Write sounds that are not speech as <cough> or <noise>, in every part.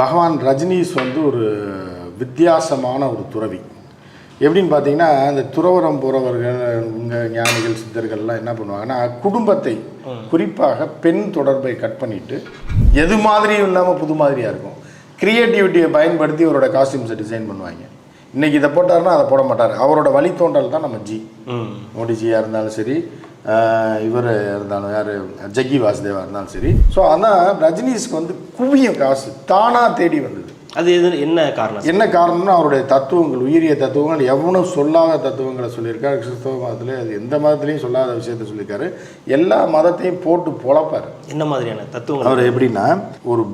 பகவான் ரஜினிஸ் வந்து ஒரு வித்தியாசமான ஒரு துறவி. எப்படின்னு பார்த்தீங்கன்னா இந்த துறவரம் போகிறவர்கள் இங்கே ஞானிகள் சித்தர்கள்லாம் என்ன பண்ணுவாங்கன்னா குடும்பத்தை குறிப்பாக பெண் தொடர்பை கட் பண்ணிட்டு எது மாதிரியும் இல்லாமல் புது மாதிரியாக இருக்கும். கிரியேட்டிவிட்டியை பயன்படுத்தி அவரோட காஸ்டியூம்ஸை டிசைன் பண்ணுவாங்க. இன்னைக்கு இதை போட்டாருன்னா அதை போட மாட்டார். அவரோட வழித்தோன்றல் தான் நம்ம ஜி. மோடிஜியாக இருந்தாலும் சரி இவர் இருந்தாலும் யார்? ஜக்கி வாசுதேவா இருந்தாலும் சரி. ஸோ ஆனால் ரஜினிஸ்க்கு வந்து குவியும் காசு. தானாக தேடி வந்தது. அது எது என்ன காரணம்? என்ன காரணம்னா அவருடைய தத்துவங்கள் உயிரிய தத்துவங்கள் எவனும் சொல்லாத தத்துவங்களை சொல்லியிருக்காரு. கிறிஸ்தவ மதத்தில் அது எந்த மதத்துலையும் சொல்லாத விஷயத்த சொல்லியிருக்காரு. எல்லா மதத்தையும் போட்டு பொழப்பார். என்ன மாதிரியான தத்துவங்கள்? அவர் எப்படின்னா ஒரு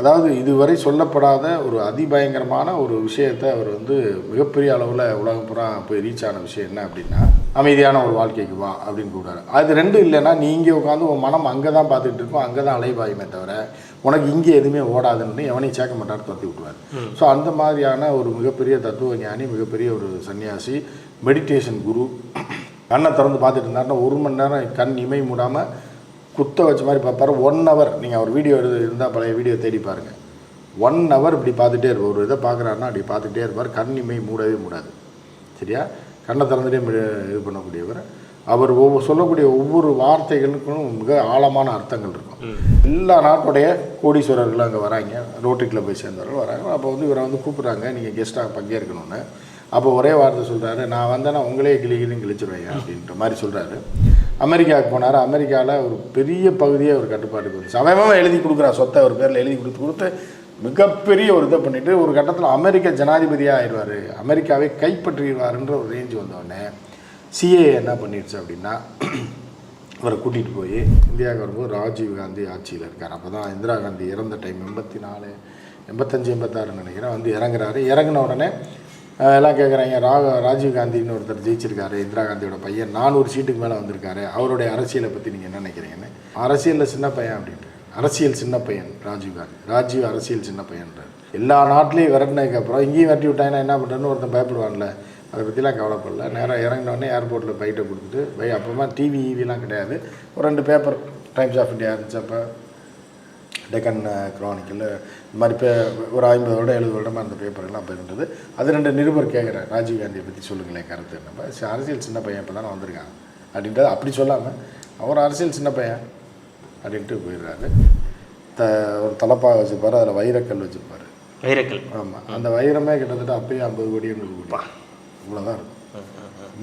அதாவது இதுவரை சொல்லப்படாத ஒரு அதிபயங்கரமான ஒரு விஷயத்தை அவர் வந்து மிகப்பெரிய அளவில் உலகம் பூரா போய் ரீச் ஆன விஷயம் என்ன அப்படின்னா அமைதியான ஒரு வாழ்க்கைக்கு வா அப்படின்னு கூப்பிடாரு அது ரெண்டும் இல்லைன்னா நீ இங்கே உட்காந்து உன் மனம் அங்கே தான் பார்த்துட்டு இருக்கும் அங்கே தான் அலைபாயுமே தவிர உனக்கு இங்கே எதுவுமே ஓடாதுன்னு எவனையும் சேர்க்க மாட்டார் துரத்தி விட்டுருவார். ஸோ அந்த மாதிரியான ஒரு மிகப்பெரிய தத்துவ ஞானி மிகப்பெரிய ஒரு சன்னியாசி மெடிடேஷன் குரு கண்ணை திறந்து பார்த்துட்டு இருந்தாருன்னா ஒரு மணி நேரம் கண் இமை மூடாமல் குத்த வச்ச மாதிரி பார்ப்பாரு. ஒன் ஹவர் நீங்கள் அவர் வீடியோ இருந்தால் பழைய வீடியோ தேடி பாருங்கள் ஒன் ஹவர் இப்படி பார்த்துட்டே இருப்பார். ஒரு இதை பார்க்குறாருன்னா அப்படி பார்த்துட்டே இருப்பார். கண் இமை மூடவே மூடாது. சரியா? கண்ணை திறந்துட்டே இது பண்ணக்கூடியவர். அவர் ஒவ்வொரு சொல்லக்கூடிய ஒவ்வொரு வார்த்தைகளுக்கும் மிக ஆழமான அர்த்தங்கள் இருக்கும். எல்லா நாட்டுடைய கோடீஸ்வரர்களும் அங்கே வராங்க. ரோட்டரி கிளப் போய் சேர்ந்தவர்கள் வராங்க. அப்போ வந்து இவரை வந்து கூப்பிட்றாங்க. நீங்கள் கெஸ்ட்டாக பங்கேற்கணும்னு. அப்போ ஒரே வார்த்தை சொல்கிறாரு நான் வந்தேன்னா உங்களே கிளி கிளின்னு கிழிச்சிருவேன் அப்படின்ற மாதிரி சொல்கிறாரு அமெரிக்காவுக்கு போனார். அமெரிக்காவில் ஒரு பெரிய பகுதியை அவர் கட்டுப்பாட்டுக்கு வந்துச்சு அவன் எழுதி கொடுக்குறான் சொத்தை அவர் பேரில் எழுதி கொடுத்து கொடுத்து மிகப்பெரிய ஒரு இதை பண்ணிவிட்டு ஒரு கட்டத்தில் அமெரிக்க ஜனாதிபதியாக ஆயிடுவார். அமெரிக்காவை கைப்பற்றிடுவாருன்ற ஒரு ரேஞ்ச் வந்தோடனே சிஏ என்ன பண்ணிடுச்சு அப்படின்னா இவரை கூட்டிகிட்டு போய் இந்தியாவுக்கு வரும்போது ராஜீவ் காந்தி ஆட்சியில் இருக்கார். அப்போ தான் இந்திரா காந்தி இறந்த டைம் எண்பத்தி நாலு எண்பத்தஞ்சு எண்பத்தாறுன்னு நினைக்கிறேன் வந்து இறங்குறாரு. இறங்கின உடனே எல்லாம் கேட்குறாங்க ரா ராஜீவ் காந்தின்னு ஒருத்தர் ஜெயிச்சிருக்காரு இந்திரா காந்தியோட பையன். நானூறு சீட்டுக்கு மேலே வந்திருக்காரு. அவருடைய அரசியலை பற்றி நீங்கள் என்ன நினைக்கிறீங்கன்னு? அரசியலில் சின்ன பையன் அப்படின்ட்டு. அரசியல் சின்ன பையன் ராஜீவ் காந்தி. ராஜீவ் அரசியல் சின்ன பையன்றார். எல்லா நாட்டிலையும் விரட்டினதுக்கு அப்புறம் இங்கேயும் விரட்டி விட்டாங்கன்னா என்ன பண்ணுறேன்னு ஒருத்தன் பயப்படுவான்ல. அதை பற்றிலாம் கவலைப்படல. நேராக இறங்கினோடனே ஏர்போர்ட்டில் பைட்டை கொடுத்துட்டு பை அப்போமா டிவி ஈவிலாம் கிடையாது. ஒரு ரெண்டு பேப்பர் டைம்ஸ் ஆஃப் இந்தியா இருந்துச்சு அப்போ. டெக்கன் க்ரானிக்கல் இந்த மாதிரி பே ஒரு ஐம்பது வருடம் எழுபது வருடமாக அந்த பேப்பர்லாம் அப்போ இருந்தது. அது ரெண்டு நிருபர் கேட்குறேன் ராஜீவ் காந்தியை பற்றி சொல்லுங்களேன் கருத்து சரி, அரசியல் சின்ன பையன் இப்போ தானே வந்திருக்காங்க அப்படின்றது அப்படி சொல்லாமல் அவர் அரசியல் சின்ன பையன் அப்படின்ட்டு போயிடுறாரு. த ஒரு தலப்பாக வச்சுருப்பாரு அதில் வைரக்கல் வச்சுருப்பாரு. வைரக்கல். ஆமாம் அந்த வைரமே கிட்டத்தட்ட அப்பயே ஐம்பது கோடி நூறு கோடி இவ்வளோதான் இருக்கும்.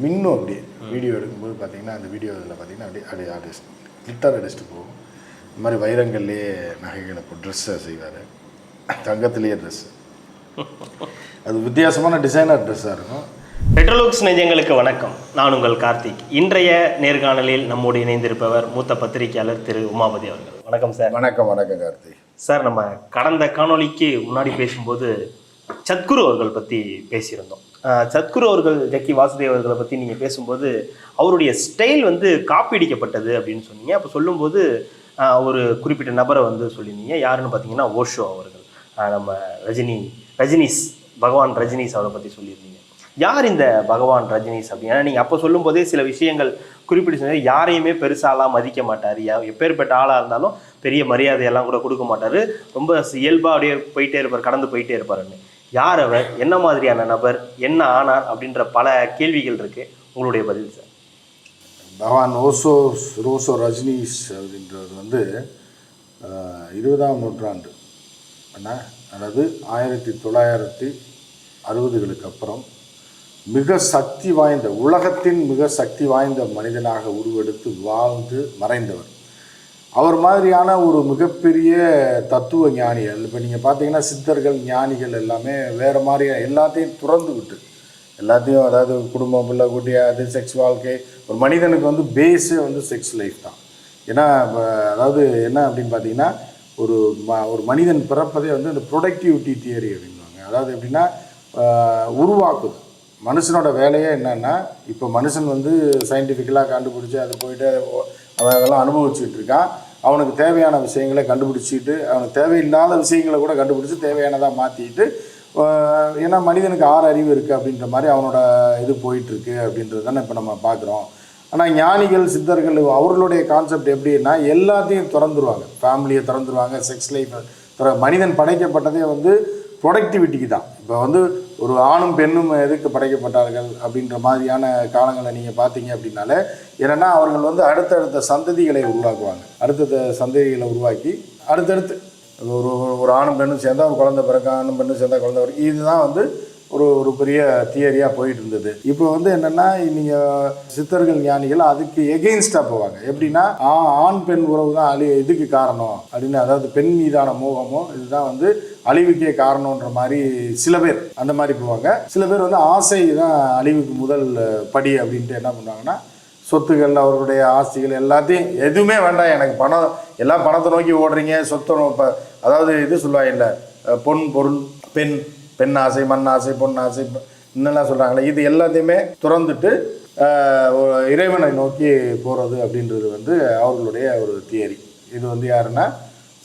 மின்னும் அப்படியே. வீடியோ எடுக்கும்போது பார்த்தீங்கன்னா அந்த வீடியோ இதில் பார்த்தீங்கன்னா அப்படியே அப்படியே ஆர்டிஸ்ட் கிளிட்டர் அடிச்சுட்டு போகும். இந்த மாதிரி வைரங்கள்லேயே நகைகளை இப்போ ட்ரெஸ்ஸை செய்வார். தங்கத்திலேயே ட்ரெஸ்ஸு அது வித்தியாசமான டிசைனர் ட்ரெஸ்ஸாக இருக்கும். பெட்ரோலுக்ஸ் நெஞ்சங்களுக்கு வணக்கம். நான் உங்கள் கார்த்திக். இன்றைய நேர்காணலில் நம்மோடு இணைந்திருப்பவர் மூத்த பத்திரிகையாளர் திரு உமாபதி அவர்கள். வணக்கம் சார். வணக்கம் வணக்கம் கார்த்தி சார் நம்ம கடந்த காணொளிக்கு முன்னாடி பேசும்போது சத்குரு அவர்கள் பற்றி பேசியிருந்தோம். சத்குரு அவர்கள் ஜக்கி வாசுதேவ் அவர்களை பற்றி நீங்கள் பேசும்போது அவருடைய ஸ்டைல் வந்து காப்பீடிக்கப்பட்டது அப்படின்னு சொன்னீங்க. அப்போ சொல்லும்போது ஒரு குறிப்பிட்ட நபரை வந்து சொல்லியிருந்தீங்க. யாருன்னு பார்த்தீங்கன்னா ஓஷோ அவர்கள். நம்ம ரஜினி ரஜினிஸ் பகவான் ரஜினிஸ் அவரை பற்றி சொல்லியிருந்தீங்க. யார் இந்த பகவான் ரஜினிஸ் அப்படின்னா நீங்கள் அப்போ சொல்லும் போதே சில விஷயங்கள் குறிப்பிட்டு சொன்னது யாரையுமே பெருசாலாம் மதிக்க மாட்டார். எப்பேற்பட்ட ஆளாக இருந்தாலும் பெரிய மரியாதையெல்லாம் கூட கொடுக்க மாட்டார். ரொம்ப இயல்பாக அப்படியே போயிட்டே இருப்பார் கடந்து போயிட்டே இருப்பாருன்னு. யார் அவர்? என்ன மாதிரியான நபர்? என்ன ஆனார்? அப்படின்ற பல கேள்விகள் இருக்குது உங்களுடைய பதில் சார். பகவான் ஓசோ ரோசோ ரஜினிஸ் அப்படின்றது வந்து இருபதாம் நூற்றாண்டு. என்ன அதாவது ஆயிரத்தி தொள்ளாயிரத்தி அறுபதுகளுக்கு அப்புறம் மிக சக்தி வாய்ந்த உலகத்தின் மிக சக்தி வாய்ந்த மனிதனாக உருவெடுத்து வாழ்ந்து மறைந்தவர். அவர் மாதிரியான ஒரு மிகப்பெரிய தத்துவ ஞானிகள் இப்போ நீங்கள் பார்த்தீங்கன்னா சித்தர்கள் ஞானிகள் எல்லாமே வேறு மாதிரியாக எல்லாத்தையும் துறந்து விட்டு எல்லாத்தையும் அதாவது குடும்பம் பிள்ளை குட்டி அது செக்ஸ் வாழ்க்கை. ஒரு மனிதனுக்கு வந்து பேஸே வந்து செக்ஸ் லைஃப் தான். ஏன்னா அதாவது என்ன அப்படின்னு பார்த்தீங்கன்னா ஒரு ம ஒரு மனிதன் பிறப்பதே வந்து இந்த ப்ரொடக்டிவிட்டி தியரி அப்படின்வாங்க அதாவது எப்படின்னா உருவாக்குது. மனுஷனோட வேலையே என்னன்னா இப்போ மனுஷன் வந்து சயின்டிஃபிக்கலாக கண்டுபிடிச்சி அது போயிட்டு அவன் அதெல்லாம் அனுபவிச்சுட்டு இருக்கான். அவனுக்கு தேவையான விஷயங்களை கண்டுபிடிச்சிட்டு அவனுக்கு தேவையில்லாத விஷயங்களை கூட கண்டுபிடிச்சி தேவையானதாக மாற்றிட்டு ஏன்னா மனிதனுக்கு ஆறு அறிவு இருக்குது அப்படின்ற மாதிரி அவனோட இது போயிட்டுருக்கு அப்படின்றது தானே இப்போ நம்ம பார்க்குறோம் ஆனால் ஞானிகள் சித்தர்கள் அவர்களுடைய கான்செப்ட் எப்படின்னா எல்லாத்தையும் திறந்துருவாங்க. ஃபேமிலியை திறந்துருவாங்க செக்ஸ் லைஃப் மனிதன் படைக்கப்பட்டதே வந்து ப்ரொடக்டிவிட்டிக்கு தான். இப்போ வந்து ஒரு ஆணும் பெண்ணும் எதுக்கு படைக்கப்பட்டார்கள் அப்படின்ற மாதிரியான காலங்களை நீங்கள் பார்த்தீங்க அப்படின்னாலே என்னென்னா அவர்கள் வந்து அடுத்தடுத்த சந்ததிகளை உருவாக்குவாங்க. அடுத்தடுத்த சந்ததிகளை உருவாக்கி அடுத்தடுத்து ஒரு ஒரு ஆணும் பெண்ணும் சேர்ந்தா ஒரு குழந்தை பிறக்க ஆணும் பெண்ணும் சேர்ந்தா குழந்தை பிறக்க இதுதான் வந்து ஒரு ஒரு பெரிய தியரியாக போயிட்டு இருந்தது இப்போ வந்து என்னென்னா நீங்கள் சித்தர்கள் ஞானிகள் அதுக்கு எகெயின்ஸ்டாக போவாங்க. எப்படின்னா ஆ ஆண் பெண் உறவு தான் அழி இதுக்கு காரணம்? அப்படின்னு அதாவது பெண் மீதான மோகமோ இதுதான் வந்து அழிவுக்கே காரணன்ற மாதிரி சில பேர் அந்த மாதிரி போவாங்க. சில பேர் வந்து ஆசை தான் அழிவுக்கு முதல் படி அப்படின்ட்டு என்ன பண்ணுவாங்கன்னா சொத்துக்கள் அவர்களுடைய ஆஸ்திகள் எல்லாத்தையும் எதுவுமே வேண்டாம். எனக்கு பணம் எல்லாம் பணத்தை நோக்கி ஓடுறீங்க. சொத்தை நோ- அதாவது இது சொல்லுவாங்க இல்லை பொன் பொருள் பெண் பெண் ஆசை மண் ஆசை பொன் ஆசை என்னெல்லாம் இன்னெல்லாம் சொல்கிறாங்களே இது எல்லாத்தையுமே துறந்துட்டு இறைவனை நோக்கி போகிறது அப்படின்றது வந்து அவர்களுடைய ஒரு தியரி. இது வந்து யாருன்னா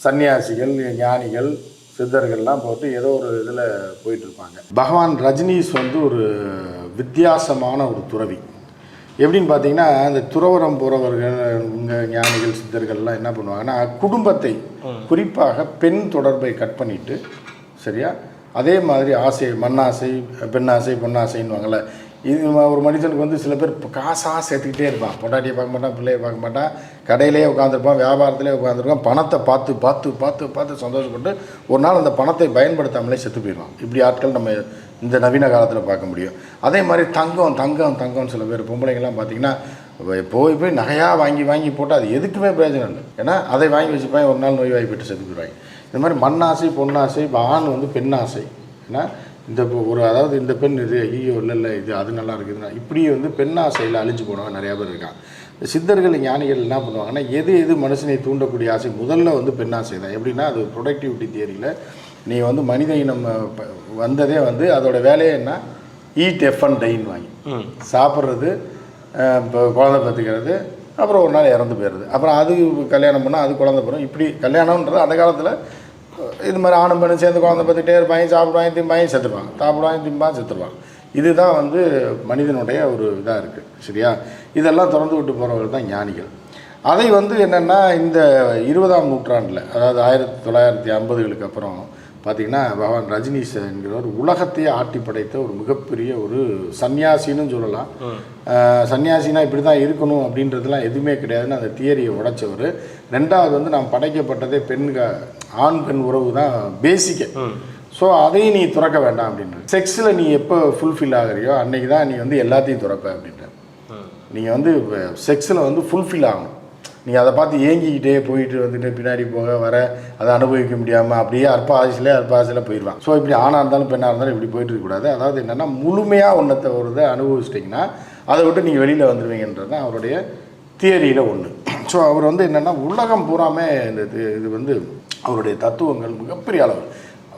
சன்னியாசிகள் ஞானிகள் சித்தர்கள்லாம் போட்டு ஏதோ ஒரு இதில் போயிட்டு இருப்பாங்க. பகவான் ரஜினிஸ் வந்து ஒரு வித்தியாசமான ஒரு துறவி. எப்படின்னு பார்த்தீங்கன்னா இந்த துறவரம் போகிறவர்கள் இங்கே ஞானிகள் சித்தர்கள்லாம் என்ன பண்ணுவாங்கன்னா குடும்பத்தை குறிப்பாக பெண் தொடர்பை கட் பண்ணிட்டு சரியா? அதே மாதிரி ஆசை மண்ணாசை பெண்ணாசை பொன்னாசைன்னுவாங்கள்ல இது ஒரு மனுஷனுக்கு வந்து சில பேர் காசாக சேர்த்துக்கிட்டே இருப்பான். பொண்டாட்டியை பார்க்க மாட்டான் பிள்ளையை பார்க்க மாட்டான். கடையிலே உட்காந்துருப்பான் வியாபாரத்திலே உட்காந்துருப்பான் பணத்தை பார்த்து பார்த்து பார்த்து பார்த்து சந்தோஷப்பட்டு ஒரு நாள் அந்த பணத்தை பயன்படுத்தாமலே செத்து போயிடுவான். இப்படி ஆட்கள் நம்ம இந்த நவீன காலத்தில் பார்க்க முடியும். அதே மாதிரி தங்கம் தங்கம் தங்கம் சில பேர் பொம்பளைங்கள்லாம் பார்த்தீங்கன்னா போய் போய் நகையாக வாங்கி வாங்கி போட்டால் அது எதுக்குமே பிரயோஜனம் இல்லை. ஏன்னா அதை வாங்கி வச்சுப்பாங்க ஒரு நாள் நோய் வாய்ப்பட்டு செத்து போயிடுவாங்க. இந்த மாதிரி மண்ணாசை பொன்னாசை ஆண் வந்து பெண்ணாசை. ஏன்னா இந்த ஒரு அதாவது இந்த பெண் இது ஐயோ இல்லை இல்லை இது அது நல்லா இருக்குதுன்னா இப்படி வந்து பெண்ணாசையில் அழிஞ்சு போனவங்க நிறையா பேர் இருக்காங்க. சித்தர்கள் ஞானிகள் என்ன பண்ணுவாங்கன்னா எது எது மனுஷனை தூண்டக்கூடிய ஆசை? முதல்ல வந்து பெண்ணாசை தான். எப்படின்னா அது ப்ரொடக்டிவிட்டி தியரியில் நீ வந்து மனித இனம் வந்ததே வந்து அதோட வேலையே என்ன? ஈட் எஃப் அண்ட் டைன் வாங்கி. சாப்பிட்றது இப்போ குழந்தை பெற்றுக்கிறது அப்புறம் ஒரு நாள் இறந்து போயிடுது அப்புறம் அது கல்யாணம் பண்ணால் அது குழந்தை பிறகு இப்படி கல்யாணம்ன்றது அந்த காலத்தில் இது மாதிரி ஆணும் பெண்ணும் சேர்ந்து குழந்தை பெற்றுக்கிட்டே இருப்பாங்க சாப்பிடுவாங்க திம்பாங்க செத்துருவாங்க. சாப்பிடுவாங்க திம்பாங்க செத்துருவாங்க. இதுதான் வந்து மனிதனுடைய ஒரு இதாக இருக்குது சரியா? இதெல்லாம் திறந்து விட்டு போகிறவர்கள் தான் ஞானிகள். அதை வந்து என்னென்னா இந்த இருபதாம் நூற்றாண்டில் அதாவது ஆயிரத்தி தொள்ளாயிரத்தி ஐம்பதுகளுக்கு அப்புறம் பார்த்தீங்கன்னா பகவான் ரஜினிஷ் என்கிறவர் உலகத்தையே ஆட்டி படைத்த ஒரு மிகப்பெரிய ஒரு சன்னியாசின்னு சொல்லலாம். சன்னியாசினா இப்படி தான் இருக்கணும் அப்படின்றதுலாம் எதுவுமே கிடையாதுன்னு அந்த தியரியை உடைச்சவர். ரெண்டாவது வந்து நாம் படைக்கப்பட்டதே பெண்க ஆண் பெண் உறவு தான் பேசிக்க. ஸோ அதையும் நீ துறக்க வேண்டாம் அப்படின்ற செக்ஸில் நீ எப்போ ஃபுல்ஃபில் ஆகுறியோ அன்னைக்கு தான் நீ வந்து எல்லாத்தையும் துறப்ப அப்படின்ற நீங்கள் வந்து செக்ஸில் வந்து ஃபுல்ஃபில் ஆகணும். நீங்கள் அதை பார்த்து ஏங்கிக்கிட்டே போயிட்டு வந்துட்டு பின்னாடி போக வர அதை அனுபவிக்க முடியாமல் அப்படியே அற்ப ஆயுசிலே அற்ப ஆயுசில் போயிடுவான். ஸோ இப்படி ஆணாக இருந்தாலும் பெண்ணாக இருந்தாலும் இப்படி போயிட்டு இருக்கக்கூடாது அதாவது என்னென்னா முழுமையாக ஒன்றத்தை ஒரு இதை அனுபவிச்சிட்டிங்கன்னா அதை விட்டு நீங்கள் வெளியில் வந்துடுவீங்கன்றது தான் அவருடைய தியரியில் ஒன்று ஸோ அவர் வந்து என்னென்னா உலகம் பூராமே இந்த இது இது வந்து அவருடைய தத்துவங்கள் மிகப்பெரிய அளவு.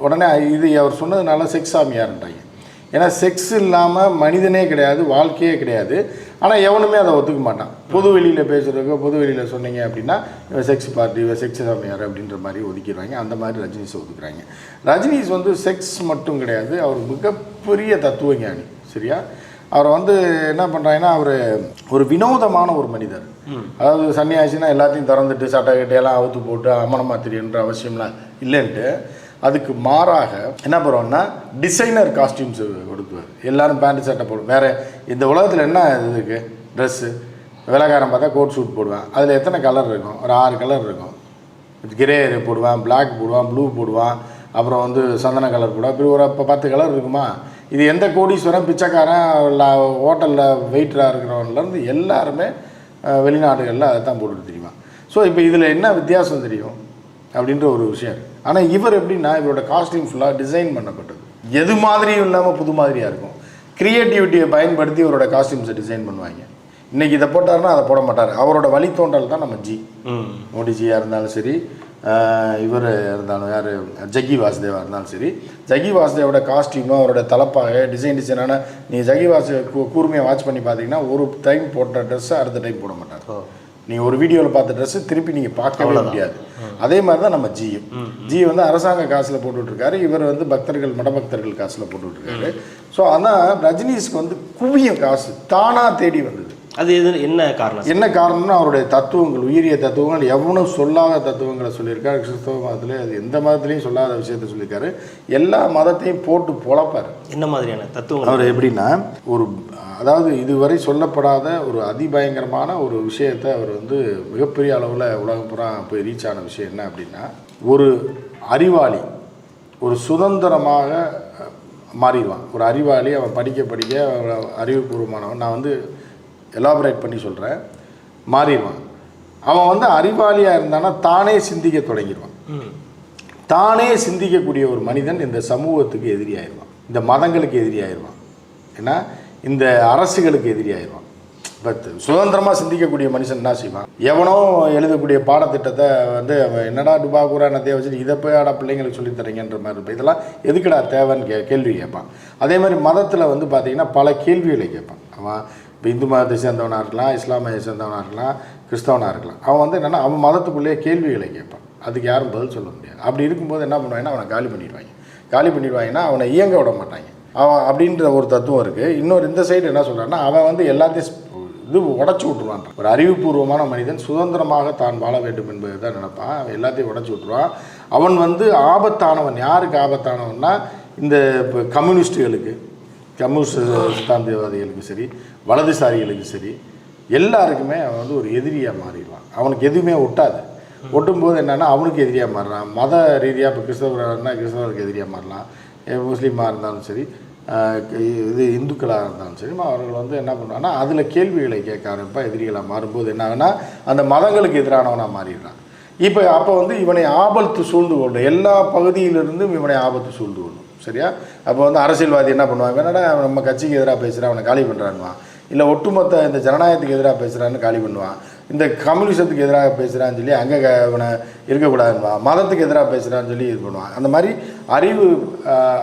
உடனே இது அவர் சொன்னதுனால செக்ஸ் சாமியார்ன்றாங்க ஏன்னா செக்ஸ் இல்லாமல் மனிதனே கிடையாது வாழ்க்கையே கிடையாது. ஆனால் எவனுமே அதை ஒத்துக்க மாட்டான். பொது வெளியில் பேசுகிறதுக்கோ பொது வெளியில் சொன்னீங்க அப்படின்னா செக்ஸ் பார்ட்டி செக்ஸ் சாமியார் அப்படின்ற மாதிரி ஒதுக்கிடுவாங்க. அந்த மாதிரி ரஜினிஸ் ஒதுக்குறாங்க. ரஜினிஸ் வந்து செக்ஸ் மட்டும் கிடையாது அவர் மிகப்பெரிய தத்துவ ஞானி சரியா? அவரை வந்து என்ன பண்ணுறாங்கன்னா அவர் ஒரு வினோதமான ஒரு மனிதர். அதாவது சன்னியாசினா எல்லாத்தையும் திறந்துட்டு சட்டை கிட்டையெல்லாம் அவுத்து போட்டு அமனமாக தெரியன்ற அவசியம்லாம் இல்லைன்ட்டு அதுக்கு மாறாக என்ன பண்ணுவோம்னா டிசைனர் காஸ்டியூம்ஸ் கொடுக்குவார் எல்லாரும் பேண்ட் சட்டை போடும் வேறு இந்த உலகத்தில் என்ன இது இருக்குது ட்ரெஸ்ஸு விலகாரம் பார்த்தா கோட் சூட் போடுவேன். அதில் எத்தனை கலர் இருக்கும்? ஒரு ஆறு கலர் இருக்கும். கிரே போடுவான் பிளாக் போடுவான் ப்ளூ போடுவான். அப்புறம் வந்து சந்தன கலர் போடுவான். இப்படி ஒரு இப்போ பத்து கலர் இருக்குமா? இது எந்த கோடீஸ்வரன் பிச்சைக்காரன் ஹோட்டலில் வெயிட்டராக இருக்கிறவன்லேருந்து எல்லாருமே வெளிநாடுகளில் அதை தான் போட்டுட்டு தெரியுமா? ஸோ இப்போ இதில் என்ன வித்தியாசம் தெரியும்? அப்படின்ற ஒரு விஷயம் இருக்குது ஆனால் இவர் எப்படின்னா இவரோட காஸ்டியூம் ஃபுல்லாக டிசைன் பண்ணப்பட்டது. எது மாதிரியும் இல்லாமல் புது மாதிரியாக இருக்கும். க்ரியேட்டிவிட்டியை பயன்படுத்தி இவரோட காஸ்டியூம்ஸை டிசைன் பண்ணுவாங்க. இன்றைக்கி இதை போட்டாருன்னா அதை போட மாட்டார். அவரோட வழித்தோன்றல் தான் நம்ம ஜி ம். மோடிஜியாக இருந்தாலும் சரி இவர் இருந்தாலும் யார்? ஜக்கி வாசுதேவா இருந்தாலும் சரி ஜக்கி வாசுதேவோட காஸ்டியூமு அவரோட தலப்பாக டிசைன் டிசைனான நீ ஜக்கி வாசு கூர்மையாக வாட்ச் பண்ணி பார்த்தீங்கன்னா ஒரு டைம் போட்ட ட்ரெஸ்ஸை அடுத்த டைம் போட மாட்டார். நீங்கள் ஒரு வீடியோவில் பார்த்த ட்ரெஸ்ஸு திருப்பி நீங்கள் பார்க்கவே முடியாது. அதே மாதிரி தான் நம்ம ஜியும். ஜி வந்து அரசாங்க காசில் போட்டுட்ருக்காரு இவர் வந்து பக்தர்கள் மடபக்தர்கள் காசில் போட்டுட்ருக்காரு. ஸோ ஆனால் ரஜினிஸ்க்கு வந்து குவியும் காசு தானாக தேடி வந்தது. அது எது என்ன காரணம் என்ன காரணம்னா அவருடைய தத்துவங்கள் உயிரிய தத்துவங்கள் எவனும் சொல்லாத தத்துவங்களை சொல்லியிருக்காரு. கிறிஸ்தவ மதத்தில் அது எந்த மதத்துலையும் சொல்லாத விஷயத்த சொல்லியிருக்காரு. எல்லா மதத்தையும் போட்டு பொழப்பார். என்ன மாதிரியான தத்துவங்கள்? அவர் எப்படின்னா ஒரு அதாவது இதுவரை சொல்லப்படாத ஒரு அதிபயங்கரமான ஒரு விஷயத்தை அவர் வந்து மிகப்பெரிய அளவில் உலகம் பூரா போய் ரீச் ஆன விஷயம் என்ன அப்படின்னா ஒரு அறிவாளி ஒரு சுதந்திரமாக மாறிடுவான். ஒரு அறிவாளி அவன் படிக்க படிக்க அவன் அறிவுபூர்வமானவன். நான் வந்து எலாபரேட் பண்ணி சொல்கிறேன் மாறிடுவான். அவன் வந்து அறிவாளியாக இருந்தானா தானே சிந்திக்க தொடங்கிடுவான். தானே சிந்திக்கக்கூடிய ஒரு மனிதன் இந்த சமூகத்துக்கு எதிரியாயிருவான். இந்த மதங்களுக்கு எதிரியாயிருவான். ஏன்னா இந்த அரசுகளுக்கு எதிரியாயிருவான். பட் சுதந்திரமாக சிந்திக்கக்கூடிய மனுஷன் என்ன செய்வான்? எவனோ எழுதக்கூடிய பாடத்திட்டத்தை வந்து அவன் என்னடா டுபா கூறா நத்தையை வச்சுட்டு இதை போய் ஆடா பிள்ளைங்களுக்கு சொல்லித் தரீங்கன்ற மாதிரி இருப்பேன். இதெல்லாம் எதுக்குடா தேவைன்னு கே கேள்வி கேட்பான். அதே மாதிரி மதத்தில் வந்து பார்த்தீங்கன்னா பல கேள்விகளை கேட்பான். அவன் இப்போ இந்து மதத்தை சேர்ந்தவனாக இருக்கலாம் இஸ்லாமியை சேர்ந்தவனாக இருக்கலாம் கிறிஸ்தவனாக இருக்கலாம். அவன் வந்து என்னென்னா அவன் மதத்துக்குள்ளேயே கேள்விகளை கேட்பான். அதுக்கு யாரும் பதில் சொல்ல முடியாது. அப்படி இருக்கும்போது என்ன பண்ணுவாங்கன்னா அவனை காலி பண்ணிடுவாங்க. காலி பண்ணிடுவாங்கன்னா அவனை இயங்க விட மாட்டாங்க. அவன் அப்படின்ற ஒரு தத்துவம் இருக்குது இன்னொரு இந்த சைடு என்ன சொல்கிறான்னா அவன் வந்து எல்லாத்தையும் இது உடச்சி விட்ருவான் ஒரு அறிவுபூர்வமான மனிதன் சுதந்திரமாக தான் வாழ வேண்டும் என்பது தான் நினைப்பான். அவன் எல்லாத்தையும் உடச்சி விட்ருவான் அவன் வந்து ஆபத்தானவன். யாருக்கு ஆபத்தானவன்னா இந்த இப்போ கம்யூனிஸ்ட்டுகளுக்கு கம்யூனிஸ்ட் சித்தாந்தவாதிகளுக்கும் சரி வலதுசாரிகளுக்கும் சரி எல்லாருக்குமே அவன் வந்து ஒரு எதிரியாக மாறிடுவான். அவனுக்கு எதுவுமே ஒட்டாது. ஒட்டும்போது என்னென்னா அவனுக்கு எதிரியாக மாறுறான். மத ரீதியாக இப்போ கிறிஸ்தவரானா கிறிஸ்தவருக்கு எதிரியாக மாறலாம். முஸ்லீமாக இருந்தாலும் சரி இது இந்துக்களாக இருந்தாலும் சரி அவர்கள் வந்து என்ன பண்ணுவாங்கன்னா அதில் கேள்விகளை கேட்க ஆரம்பிப்பா எதிரிகளாக மாறும்போது என்ன ஆகுனா அந்த மதங்களுக்கு எதிரானவனாக மாறிடுறான். இப்போ அப்போ வந்து இவனை ஆபத்து சூழ்ந்து கொண்டு எல்லா பகுதியிலிருந்தும் இவனை ஆபத்து சூழ்ந்து கொள்ளும் சரியா? அப்போ வந்து அரசியல்வாதி என்ன பண்ணுவாங்க? என்னடா நம்ம கட்சிக்கு எதிராக பேசுகிறான் அவனை காலி பண்ணுறான்வான் இல்லை ஒட்டுமொத்த இந்த ஜனநாயகத்துக்கு எதிராக பேசுகிறான்னு காலி பண்ணுவான். இந்த கம்யூனிசத்துக்கு எதிராக பேசுகிறான்னு சொல்லி அங்கே அவனை இருக்கக்கூடாதுன்னுவான் மதத்துக்கு எதிராக பேசுகிறான்னு சொல்லி இது பண்ணுவான். அந்த மாதிரி அறிவு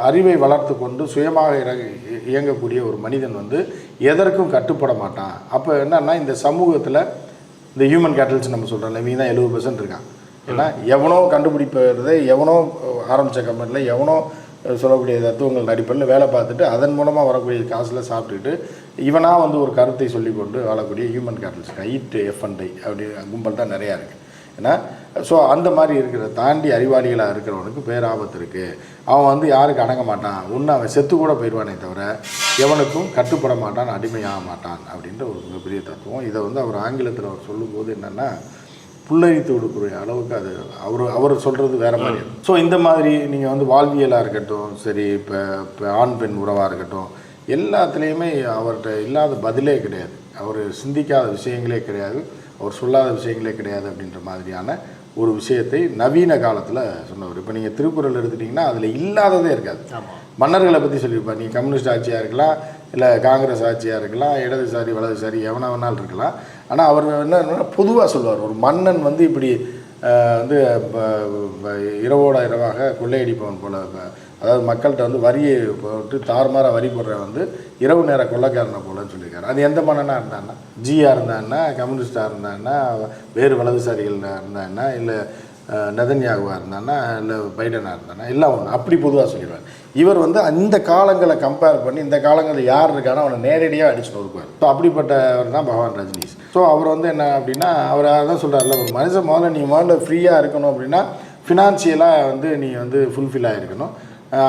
அறிவை வளர்த்து கொண்டு சுயமாக இறங்க- இயங்கக்கூடிய ஒரு மனிதன் வந்து எதற்கும் கட்டுப்பட மாட்டான். அப்போ என்னன்னா இந்த சமூகத்தில் இந்த ஹியூமன் கேட்டல்ஸ் நம்ம சொல்கிறோம் இவங்க தான் எழுபது பர்சன்ட் இருக்கான் ஏன்னா எவனோ கண்டுபிடிப்பதை எவனோ ஆரம்பித்த கம்பெனியில் எவனோ சொல்லக்கூடிய தத்துவங்கள் அடிப்படையில் வேலை பார்த்துட்டு அதன் மூலமாக வரக்கூடிய காசில் சாப்பிட்டுட்டு இவனாக வந்து ஒரு கருத்தை சொல்லிக்கொண்டு வாழக்கூடிய ஹியூமன் கேபிட்டல்ஸ் ஐட் எஃப்என்ஐ அப்படி கும்பல் தான் நிறையா இருக்குது ஏன்னா ஸோ அந்த மாதிரி இருக்கிற தாண்டி அறிவாளிகளாக இருக்கிறவனுக்கு பேராபத்து இருக்குது அவன் வந்து யாருக்கு அடங்க மாட்டான்? ஒன்று அவன் செத்து கூட போயிடுவானே தவிர எவனுக்கும் கட்டுப்பட மாட்டான் அடிமையாக மாட்டான் அப்படின்ற ஒரு மிகப்பெரிய தத்துவம். இதை வந்து அவர் ஆங்கிலத்தில் அவர் சொல்லும்போது என்னென்னா புல்லரித்து விடக்கூடிய அளவுக்கு அது அவர் அவர் சொல்கிறது வேற மாதிரி. ஸோ இந்த மாதிரி நீங்கள் வந்து வாழ்வியலாக இருக்கட்டும் சரி இப்போ இப்போ ஆண் பெண் உறவாக இருக்கட்டும் எல்லாத்துலேயுமே அவர்கிட்ட இல்லாத பதிலே கிடையாது. அவர் சிந்திக்காத விஷயங்களே கிடையாது. அவர் சொல்லாத விஷயங்களே கிடையாது அப்படின்ற மாதிரியான ஒரு விஷயத்தை நவீன காலத்தில் சொன்னவர். இப்போ நீங்கள் திருக்குறள் எடுத்துட்டிங்கன்னா அதில் இல்லாததே இருக்காது. மன்னர்களை பற்றி சொல்லியிருப்பார். நீங்கள் கம்யூனிஸ்ட் ஆட்சியாக இருக்கலாம் இல்லை காங்கிரஸ் ஆட்சியாக இருக்கலாம் இடதுசாரி வலதுசாரி எவனா வேணாலும் இருக்கலாம். ஆனால் அவர் என்ன பொதுவாக சொல்லுவார் ஒரு மன்னன் வந்து இப்படி வந்து ப- இரவோட இரவாக கொள்ளையடிப்பவன் போல அதாவது மக்கள்கிட்ட வந்து வரியை போட்டு தாறுமாறாக வரி போடுறவன் வந்து இரவு நேர கொள்ளைக்காரனை போலன்னு சொல்லியிருக்காரு. அது எந்த மன்னனாக இருந்தான்னா? ஜியாக இருந்தான்னா? கம்யூனிஸ்டாக இருந்தான்னா? வேறு வலதுசாரிகள் இருந்தான்னா? இல்லை நெதன்யாகுவாக இருந்தானா இல்லை பைடனாக இருந்தானா எல்லாம் ஒன்று அப்படி பொதுவாக சொல்லிடுவார். இவர் வந்து அந்த காலங்களை கம்பேர் பண்ணி இந்த காலங்களில் யார் இருக்கானோ அவனை நேரடியாக அடிச்சு நொறுக்குவார். ஸோ அப்படிப்பட்டவர் தான் பகவான் ரஜினிஷ் ஸோ அவர் வந்து என்ன அப்படின்னா அவர் அதான் சொல்கிறார்ல ஒரு மனுஷன் முதல்ல நீ முதல்ல ஃப்ரீயாக இருக்கணும் அப்படின்னா ஃபினான்ஷியலாக வந்து நீ வந்து ஃபுல்ஃபில் ஆகிருக்கணும்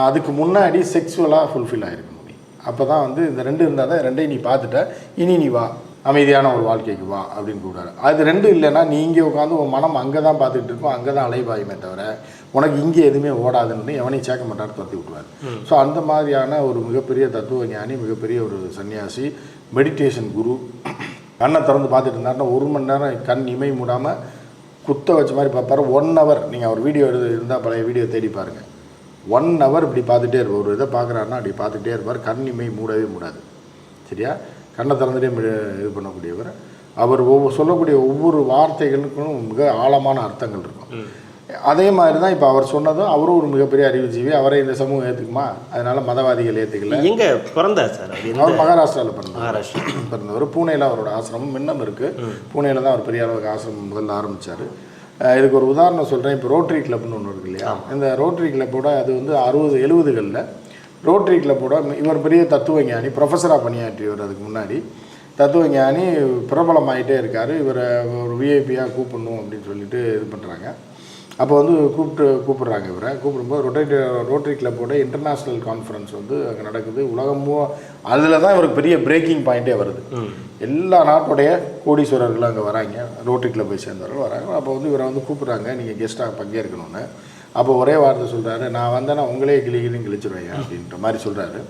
அதுக்கு முன்னாடி செக்ஸுவலாக ஃபுல்ஃபில் ஆகிருக்கணும் நீ. அப்போ தான் வந்து இந்த ரெண்டு இருந்தால் தான் ரெண்டையும் நீ பார்த்துட்ட. இனி நீ வா அமைதியான ஒரு வாழ்க்கைக்கு வா அப்படின்னு கூப்பிடாரு அது ரெண்டு இல்லைன்னா நீ இங்கே உட்காந்து உன் மனம் அங்கே தான் பார்த்துட்டு இருக்கும் அங்கே தான் அலைபாயுமே தவிர உனக்கு இங்கே எதுவுமே ஓடாதுன்னு எவனையும் சேர்க்க மாட்டாரு துரத்தி விட்டுருவார். ஸோ அந்த மாதிரியான ஒரு மிகப்பெரிய தத்துவ ஞானி மிகப்பெரிய ஒரு சன்னியாசி மெடிடேஷன் குரு கண்ணை திறந்து பார்த்துட்டு இருந்தாருன்னா ஒரு மணி நேரம் கண் இமை மூடாமல் குத்த வச்ச மாதிரி பார்ப்பாரு. ஒன் ஹவர் நீங்கள் அவர் வீடியோ எடு இருந்தால் பழைய வீடியோ தேடி பாருங்கள் ஒன் ஹவர் இப்படி பார்த்துட்டே இருப்பார். ஒரு இதை பார்க்குறாருன்னா அப்படி பார்த்துட்டே இருப்பார். கண் இமை மூடவே மூடாது. சரியா? கண்ணை திறந்துட்டே இது பண்ணக்கூடியவர். அவர் ஒவ்வொரு சொல்லக்கூடிய ஒவ்வொரு வார்த்தைகளுக்கும் மிக ஆழமான அர்த்தங்கள் இருக்கும். அதே மாதிரி தான் இப்போ அவர் சொன்னதும் அவரும் ஒரு மிகப்பெரிய அறிவுஜீவி. அவரை இந்த சமூகம் ஏற்றுக்குமா அதனால மதவாதிகள் ஏற்றுக்கல எங்க பிறந்தார் சார் அவர்? மகாராஷ்டிராவில் பிறந்தார். மகாராஷ்டிரா. <clears throat> பிறந்தவர். பூனேல அவரோட ஆசிரமம் இன்னும் இருக்குது பூனேல தான் அவர் பெரிய அளவுக்கு ஆசிரமம் முதல்ல ஆரம்பித்தார் இதுக்கு ஒரு உதாரணம் சொல்கிறேன் இப்போ ரோட்டரி கிளப்னு ஒன்று இருக்கு இல்லையா? இந்த ரோட்டரி கிளப்போட அது வந்து அறுபது எழுபதுகளில் ரோட்டரி கிளப்போட இவர் பெரிய தத்துவ ஞானி ப்ரொஃபஸராக பணியாற்றியவர் அதுக்கு முன்னாடி. தத்துவ ஞானி பிரபலமாயிட்டே இருக்கார். இவரை ஒரு விஐபியாக கூப்பிடணும் அப்படின்னு சொல்லிட்டு இது பண்ணுறாங்க அப்போ வந்து கூப்பிட்டு கூப்பிடுறாங்க இவரை. கூப்பிடும்போது ரொட்டரி ரோட்டரி கிளப்போட இன்டர்நேஷ்னல் கான்ஃபரன்ஸ் வந்து அங்கே நடக்குது. உலகமும் அதில் தான் இவருக்கு பெரிய பிரேக்கிங் பாயிண்டே வருது. எல்லா நாட்டுடைய கோடீஸ்வரர்களும் அங்கே வராங்க. ரோட்டரி கிளப்பை சேர்ந்தவர்கள் வராங்க. அப்போ வந்து இவரை வந்து கூப்பிட்றாங்க. நீங்கள் கெஸ்ட்டாக பங்கேற்கணும்னு. அப்போ ஒரே வார்த்தை சொல்கிறாரு நான் வந்தேன்னா உங்களே கிளி கிளின்னு கிழிச்சிருவேன் அப்படின்ற மாதிரி சொல்கிறாரு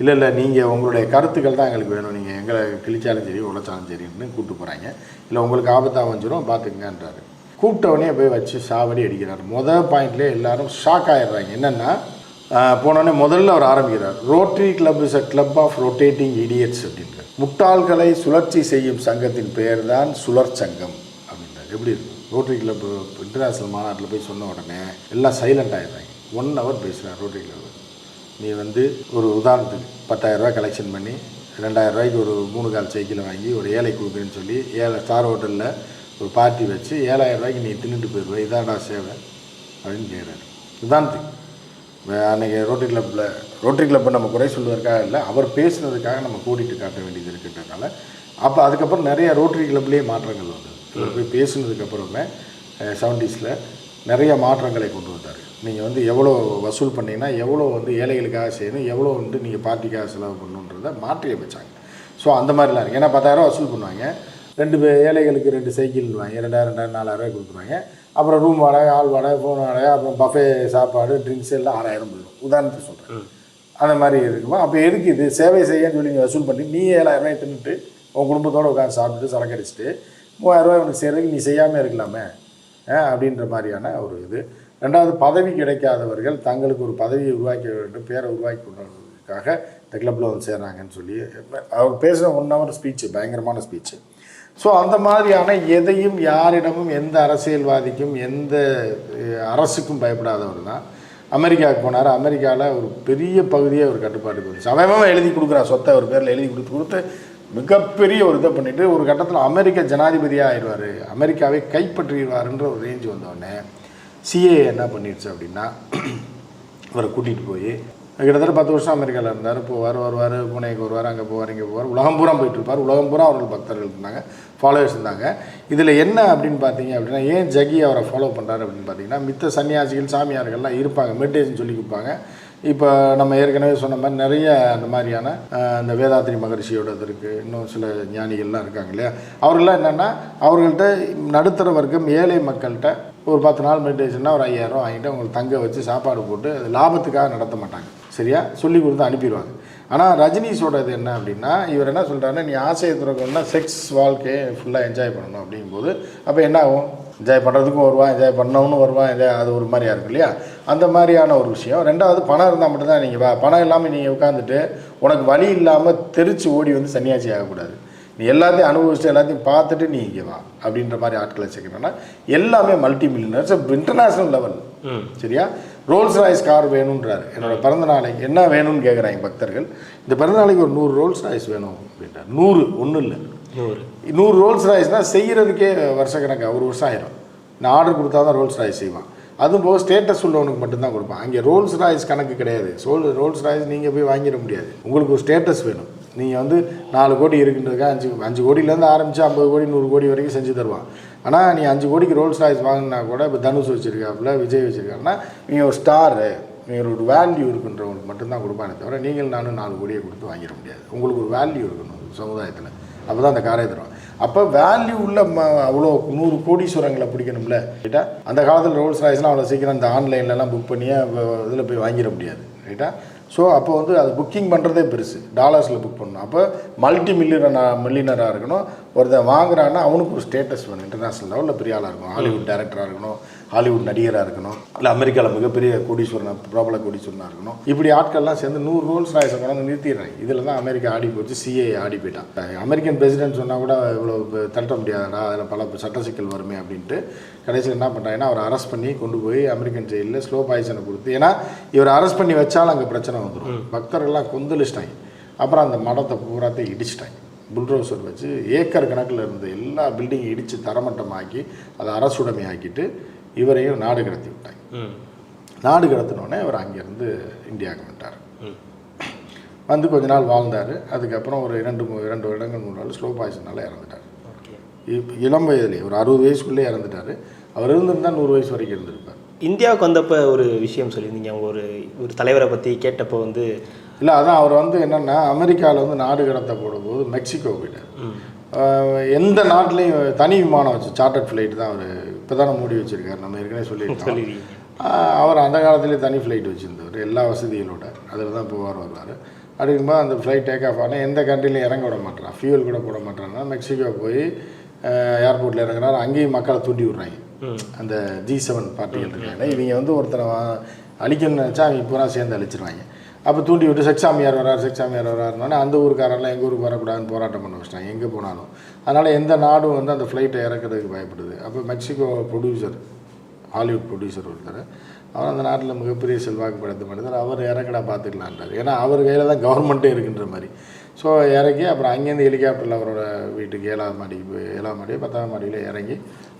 இல்லை இல்லை நீங்கள் உங்களுடைய கருத்துக்கள் தான் எங்களுக்கு வேணும். நீங்கள் எங்களை கிழிச்சாலும் சரி உழைச்சாலும் சரின்னு கூப்பிட்டு போகிறாங்க இல்லை உங்களுக்கு ஆபத்தாக வந்துடும் பார்த்துக்கங்கன்றாரு கூப்பிட்டவனே போய் வச்சு சாவடி அடிக்கிறார். மொதல் பாயிண்ட்லேயே எல்லாரும் ஷாக் ஆயிடுறாங்க. என்னென்னா போனோடனே முதல்ல அவர் ஆரம்பிக்கிறார். Rotary club is a club of rotating idiots அப்படின்ற முட்டாள்களை சுழற்சி செய்யும் சங்கத்தின் பெயர் தான் சுழற் சங்கம் அப்படின்றார். எப்படி இருக்கும்? ரோட்டரி கிளப் இன்டர்நேஷ்னல் மாநாட்டில் போய் சொன்ன உடனே எல்லாம் சைலண்ட் ஆகிடுறாங்க ஒன் ஹவர் பேசுகிறார் ரோட்டரி கிளப் நீ வந்து ஒரு உதாரணத்துக்கு பத்தாயிரரூபா கலெக்ஷன் பண்ணி ரெண்டாயிரம் ரூபாய்க்கு ஒரு மூணு கால் சைக்கிளை வாங்கி ஒரு ஏழை கொடுக்குறேன்னு சொல்லி ஏழை ஸ்டார் ஹோட்டலில் ஒரு பார்ட்டி வச்சு ஏழாயிரம் ரூபாய்க்கு நீ தின்னுட்டு போயிடுவ இதாடா சேவை அப்படின்னு கேட்குறாரு வே- அன்னைக்கு ரோட்டரி கிளப்பில் ரோட்டரி கிளப்பை நம்ம குறை சொல்வதற்காக இல்லை அவர் பேசுனதுக்காக நம்ம கூட்டிட்டு காட்ட வேண்டியது இருக்குன்றதுனால அப்போ அதுக்கப்புறம் நிறைய ரோட்டரி கிளப்லேயே மாற்றங்கள் வந்தது. இவர் போய் பேசுனதுக்கு அப்புறமே செவன்டீஸில் நிறைய மாற்றங்களை கொண்டு வந்தார். நீங்கள் வந்து எவ்வளோ வசூல் பண்ணீங்கன்னா எவ்வளோ வந்து ஏழைகளுக்காக செய்யணும் எவ்வளோ வந்து நீங்கள் பார்ட்டிக்காக செலவு பண்ணணுன்றதை மாற்றி அமைச்சாங்க ஸோ அந்த மாதிரிலாம் இருக்கு. ஏன்னா பத்தாயிரம் வசூல் பண்ணுவாங்க. ரெண்டு பே ஏழைகளுக்கு ரெண்டு சைக்கிள் வாங்கி ரெண்டாயிரம் ரெண்டாயிரம் நாலாயிரம் கொடுத்துருவாங்க. அப்புறம் ரூம் வாடகை ஆள் வாடகை ஃபோன் வாடகை அப்புறம் பஃபே சாப்பாடு ட்ரிங்க்ஸ் எல்லாம் ஆறாயிரம் போயிடும். உதாரணத்துக்கு சொல்கிறேன் அந்த மாதிரி இருக்குமா? அப்போ எதுக்கு இது? சேவை செய்யன்னு சொல்லி வசூல் பண்ணி நீ ஏழாயிரம் ரூபாய் தின்னுட்டு உன் குடும்பத்தோடு உட்காந்து சாப்பிட்டுட்டு மூவாயிரம் ரூபாய் உனக்கு செய்கிறதுக்கு நீ செய்யாமல் இருக்கலாமே? அப்படின்ற மாதிரியான ஒரு இது. ரெண்டாவது பதவி கிடைக்காதவர்கள் தங்களுக்கு ஒரு பதவியை உருவாக்க வேண்டும் பேரை உருவாக்கி கொண்டதுக்காக இந்த கிளப்பில் வந்து சேர்றாங்கன்னு சொல்லி அவர் பேசுகிற ஒன் ஹவர் ஸ்பீச்சு பயங்கரமான ஸ்பீச்சு ஸோ அந்த மாதிரியான எதையும் யாரிடமும் எந்த அரசியல்வாதிக்கும் எந்த அரசுக்கும் பயப்படாதவர் தான் அமெரிக்காவுக்கு போனார். அமெரிக்காவில் ஒரு பெரிய பகுதியை அவர் கட்டுப்பாட்டுக்கு வந்துச்சு அவன் எழுதி கொடுக்குறா. சொத்தை அவர் பேரில் எழுதி கொடுத்து கொடுத்து மிகப்பெரிய ஒரு இதை பண்ணிட்டு ஒரு கட்டத்தில் அமெரிக்க ஜனாதிபதியாக ஆயிடுவார். அமெரிக்காவை கைப்பற்றிடுவாருன்ற ஒரு ரேஞ்சு வந்தோடனே சிஏ என்ன பண்ணிடுச்சு அப்படின்னா இவரை கூட்டிகிட்டு போய் கிட்டத்தட்ட பத்து வருஷம் அமெரிக்காவில் இருந்தார். போவார் வருவார் புனேக்கு வருவார் அங்கே போவார் இங்கே போவார். உலகம் பூரா போயிட்டுருப்பார் உலகம் பூரா அவர்கள் பக்தர்கள் இருந்தாங்க. ஃபாலோவர்ஸ் இருந்தாங்க. இதில் என்ன அப்படின்னு பார்த்தீங்க அப்படின்னா ஏன் ஜகி அவரை ஃபாலோ பண்ணுறாரு அப்படின்னு பார்த்தீங்கன்னா மித்த சன்னியாசிகள் சாமியார்கள்லாம் இருப்பாங்க. மெடிடேஷன் சொல்லி கொடுப்பாங்க. இப்போ நம்ம ஏற்கனவே சொன்ன மாதிரி நிறைய அந்த மாதிரியான இந்த வேதாத்திரி மகரிஷியோடது இருக்குது இன்னும் சில ஞானிகள்லாம் இருக்காங்க இல்லையா? அவர்கள்லாம் என்னென்னா அவர்கள்ட்ட நடுத்தர வர்க்கம் ஏழை மக்கள்கிட்ட ஒரு பத்து நாள் மெடிடேஷன்னா ஒரு ஐயாயிரம் வாங்கிட்டு அவங்களுக்கு தங்க வச்சு சாப்பாடு போட்டு அது லாபத்துக்காக நடத்த மாட்டாங்க. சரியா? சொல்லி கொடுத்து அனுப்பிடுவாங்க. ஆனால் ரஜினிஸோட இது என்ன அப்படின்னா இவர் என்ன சொல்கிறாருன்னா நீ ஆசையை துறக்கணும்னா செக்ஸ் வாழ்க்கையை ஃபுல்லாக என்ஜாய் பண்ணணும் அப்படிங்கும்போது அப்போ என்ன ஆகும்? என்ஜாய் பண்ணுறதுக்கும் வருவான் என்ஜாய் பண்ணவனும் வருவான் என்ஜாய் அது ஒரு மாதிரியா இருக்கும் இல்லையா? அந்த மாதிரியான ஒரு விஷயம். ரெண்டாவது பணம் இருந்தால் மட்டும்தான் நீங்கள் வா பணம் இல்லாமல் நீங்கள் உட்காந்துட்டு உனக்கு வழி இல்லாமல் தெரிச்சு ஓடி வந்து சன்னியாசி ஆகக்கூடாது. நீ எல்லாத்தையும் அனுபவிச்சுட்டு எல்லாத்தையும் பார்த்துட்டு நீ இங்கே வா அப்படின்ற மாதிரி ஆட்களை சேர்க்கணும்னா எல்லாமே மல்டி மில்லியனர்ஸ் இன்டர்நேஷ்னல் லெவல் சரியா? ரோல்ஸ் ராய்ஸ் கார் வேணுன்றாரு என்னோட பிறந்த நாளைக்கு என்ன வேணும்னு கேட்குறாங்க பக்தர்கள்? இந்த பிறந்த நாளைக்கு ஒரு நூறு ரோல்ஸ் ராய்ஸ் வேணும் அப்படின்றார். நூறு ஒன்றும் இல்லை. நூறு. நூறு ரோல்ஸ் ராய்ஸ்னால் செய்கிறதுக்கே வருஷக்கணக்காக ஒரு வருஷம் ஆயிரும். நான் ஆர்டர் கொடுத்தா தான் ரோல்ஸ் ராய்ஸ் செய்வான். அதுவும் போக ஸ்டேட்டஸ் உள்ளவனுக்கு மட்டும்தான் கொடுப்பான். அங்கே ரோல்ஸ் ராய்ஸ் கணக்கு கிடையாது. சோல் ரோல்ஸ் ராய்ஸ் நீங்கள் போய் வாங்கிட முடியாது. உங்களுக்கு ஒரு ஸ்டேட்டஸ் வேணும். நீங்கள் வந்து நாலு கோடி இருக்குன்றதுக்காக அஞ்சு அஞ்சு கோடியிலேருந்து ஆரம்பித்து ஐம்பது கோடி நூறு கோடி வரைக்கும் செஞ்சு தருவான். ஆனால் நீ அஞ்சு கோடிக்கு ரோல்ஸ் ராய்ஸ் வாங்கினா கூட இப்போ தனுஷ் வச்சுருக்காப்புல விஜய் வச்சுருக்காருன்னா நீங்கள் ஒரு ஸ்டாரு நீங்கள் ஒரு வேல்யூ இருக்குன்றவங்களுக்கு மட்டும்தான் கொடுப்பானே தவிர நீங்கள் நானும் நாலு கோடியை கொடுத்து வாங்கிட முடியாது. உங்களுக்கு ஒரு வேல்யூ இருக்கணும் சமுதாயத்தில். அப்போ தான் அந்த காரை தருவான். அப்போ வேல்யூ உள்ள ம அவ்வளோ நூறு கோடீஸ்வரங்களை பிடிக்கணும்ல ரைட்டா அந்த காலத்தில் ரோல்ஸ் ராய்ஸ்லாம் அவ்வளோ சீக்கிரம் இந்த ஆன்லைன்லலாம் புக் பண்ணியே இதில் போய் வாங்கிட முடியாது ரைட்டா ஸோ அப்போ வந்து அது புக்கிங் பண்ணுறதே பெருசு. டாலர்ஸில் புக் பண்ணணும். அப்போ மல்டி மில்லியனா மில்லியனராக இருக்கணும். ஒருத்தன் வாங்குறான்னா அவனுக்கு ஒரு ஸ்டேட்டஸ் வேணும். இன்டர்நேஷ்னல் லெவலில் பெரிய ஆளாக இருக்கணும். ஹாலிவுட் டேரக்டராக இருக்கணும். ஹாலிவுட் நடிகராக இருக்கணும் இல்லை அமெரிக்காவில் மிகப்பெரிய கோடீஸ்வரன் பிரபல கோடீஸ்வரனாக இருக்கணும். இப்படி ஆட்கள்லாம் சேர்ந்து நூறு ரோல்ஸ் ராய்ஸை கொண்டாந்து நிறுத்திடுறாங்க. இதில் தான் அமெரிக்கா ஆடி போச்சு சிஏ ஆடி போயிட்டான். அமெரிக்கன் பிரசிடென்ட் சொன்னால் கூட இவ்வளோ தட்ட முடியாதடா அதில் பல சட்ட சிக்கல் வருமே அப்படின்ட்டு கடைசியில் என்ன பண்ணுறாங்கன்னா அவரை அரெஸ்ட் பண்ணி கொண்டு போய் அமெரிக்கன் ஜெயிலில் ஸ்லோ பாய்சனை கொடுத்து ஏன்னா இவரை அரெஸ்ட் பண்ணி வச்சாலும் அங்கே பிரச்சனை வந்துடும் பக்தர்கள்லாம் கொந்தளிச்சிட்டாங்க. அப்புறம் அந்த மடத்தை பூராத்தை இடிச்சிட்டாங்க. புல்டோசர் வச்சு ஏக்கர் கணக்கில் இருந்த எல்லா பில்டிங்கும் இடித்து தரமட்டமாக்கி அதை அரசுடைமை ஆக்கிட்டு இவரையும் நாடு கடத்தி விட்டாங்க. நாடு கடத்தினோடனே அவர் அங்கேருந்து இந்தியாவுக்கு வந்துட்டார். வந்து கொஞ்ச நாள் வாழ்ந்தார். அதுக்கப்புறம் ஒரு இரண்டு இரண்டு வருடங்கள் மூணு நாள் ஸ்லோ பாய்சனால் இறந்துட்டார். ஓகே. இப்- இளம் வயதிலே ஒரு அறுபது வயசுக்குள்ளே இறந்துட்டார். அவர் இருந்திருந்தா நூறு வயசு வரைக்கும் இருந்திருப்பார். இந்தியாவுக்கு வந்தப்போ ஒரு விஷயம் சொல்லியிருந்தீங்க. அவங்க ஒரு ஒரு தலைவரை பற்றி கேட்டப்போ வந்து இல்லை அதான் அவர் வந்து என்னென்னா அமெரிக்காவில் வந்து நாடு கடத்த போடும்போது மெக்சிகோ போயிட்டார். எந்த நாட்டிலையும் தனி விமானம் வச்சு சார்ட்டர்ட் ஃப்ளைட் தான் அவர் இப்போ தானே மூடி வச்சிருக்காரு. நம்ம ஏற்கனவே சொல்லியிருக்கோம். அவர் அந்த காலத்திலே தனி ஃப்ளைட் வச்சுருந்தவர். எல்லா வசதிகளோட. அதில் தான் போவார் வருவார். அப்படிங்கும்போது அந்த ஃப்ளைட் டேக் ஆஃப் ஆனால் எந்த கண்ட்ரிலையும் இறங்க விட மாட்டான் ஃபியூல் கூட போட மாட்டான்னா மெக்சிகோ போய் ஏர்போர்ட்டில் இறங்குறாரு அங்கேயும் மக்களை தூண்டி விட்றாங்க. அந்த ஜி செவன் பார்ட்டிகள் இருக்காங்க இவங்க வந்து ஒருத்தரை அழிக்கணும்னு நினச்சா அவங்க பூரா சேர்ந்து அழிச்சிருவாங்க. அப்போ தூண்டி விட்டு செக்ஸாமியார் வரார் செக்ஸாமியார் வராருனோடனே அந்த ஊருக்காரெல்லாம் எங்கள் ஊருக்கு வரக்கூடாதுன்னு போராட்டம் பண்ண வச்சிட்டாங்க. எங்கே போனாலும். அதனால் எந்த நாடும் வந்து அந்த ஃப்ளைட்டை இறக்கிறதுக்கு பயப்படுது. அப்போ மெக்சிகோ ப்ரொடியூசர் ஹாலிவுட் ப்ரொடியூசர் ஒருத்தர். அவர் அந்த நாட்டில் மிகப்பெரிய செல்வாக்கு படைத்த மனிதர். அவர் இறக்கடா பார்த்துக்கலான்றார். ஏன்னா அவர் கையில் தான் கவர்மெண்ட்டே இருக்குன்ற மாதிரி. ஸோ இறக்கி அப்புறம் அங்கேருந்து ஹெலிகாப்டரில் அவரோட வீட்டுக்கு ஏழாவது மாடிக்கு போய் ஏழாவது மாடி பத்தாவது மாடியில் இறங்கி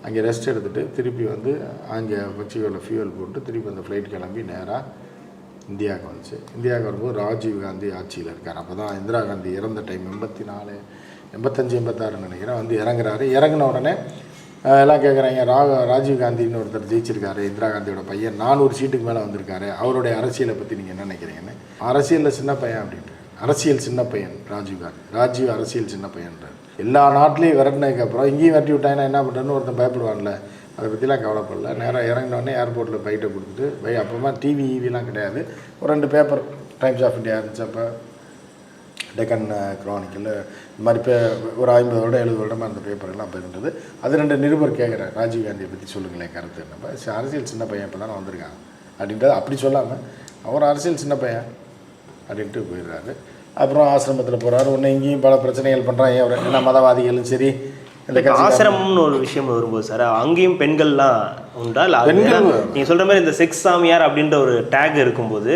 அங்கே ரெஸ்ட் எடுத்துகிட்டு திருப்பி வந்து அங்கே மெக்சிகோவில் ஃபியூவல் போட்டு திருப்பி அந்த ஃப்ளைட் கிளம்பி நேராக இந்தியாவுக்கு வந்துச்சு. இந்தியாவுக்கு வரும்போது ராஜீவ் காந்தி ஆட்சியில் இருக்கார். அப்போ தான் இந்திரா காந்தி இறந்த டைம் எண்பத்தி நாலு எண்பத்தஞ்சு எண்பத்தாறுன்னு நினைக்கிறேன் வந்து இறங்குறாரு. இறங்கின உடனே எல்லாம் கேட்குறாங்க ரா ராஜீவ் காந்தின்னு ஒருத்தர் ஜெயிச்சிருக்காரு இந்திரா காந்தியோட பையன். நானூறு சீட்டுக்கு மேலே வந்திருக்காரு. அவருடைய அரசியலை பற்றி நீங்கள் என்ன நினைக்கிறீங்கன்னு? அரசியலில் சின்ன பையன் அப்படின்ட்டு அரசியல் சின்ன பையன் ராஜீவ் காந்தி. ராஜீவ் அரசியல் சின்ன பையன்றார். எல்லா நாட்டிலையும் விரட்டினதுக்கப்புறம் இங்கேயும் விரட்டி விட்டாங்கன்னா என்ன பண்ணுறேன்னு ஒருத்தன் பயப்படுவான்ல. அதை பற்றிலாம் கவலைப்படல. நேராக இறங்கினோடனே ஏர்போர்ட்டில் பைட்டை கொடுத்துட்டு பை அப்போமா டிவி ஈவிலாம் கிடையாது. ஒரு ரெண்டு பேப்பர் டைம்ஸ் ஆஃப் இந்தியா இருந்துச்சு அப்போ. டெக்கன் க்ரானிக்கில் இந்த மாதிரி பே ஒரு ஐம்பது வருடம் எழுபது வருடமாக அந்த பேப்பர்லாம் அப்போ இருந்தது. அது ரெண்டு நிருபர் கேட்குறேன் ராஜீவ் காந்தியை பற்றி சொல்லுங்களேன் கருத்து என்னப்பா அரசியல் சின்ன பையன் இப்போ தானே வந்திருக்காங்க அப்படின்றது அப்படி சொல்லாமல் அவர் அரசியல் சின்ன பையன் அப்படின்ட்டு போயிடுறாரு. அப்புறம் ஆசிரமத்தில் போகிறாரு ஒன்று இங்கேயும் பல பிரச்சனைகள் பண்ணுறாங்க அவர்? என்ன மதவாதிகளும் சரி இந்த ஆசிரமம்னு ஒரு விஷயம் வரும்போது சார் அங்கேயும் பெண்கள்லாம் உண்டா? இல்லை நீங்கள் சொல்கிற மாதிரி இந்த செக்ஸ் சாமியார் அப்படின்ற ஒரு டேக் இருக்கும்போது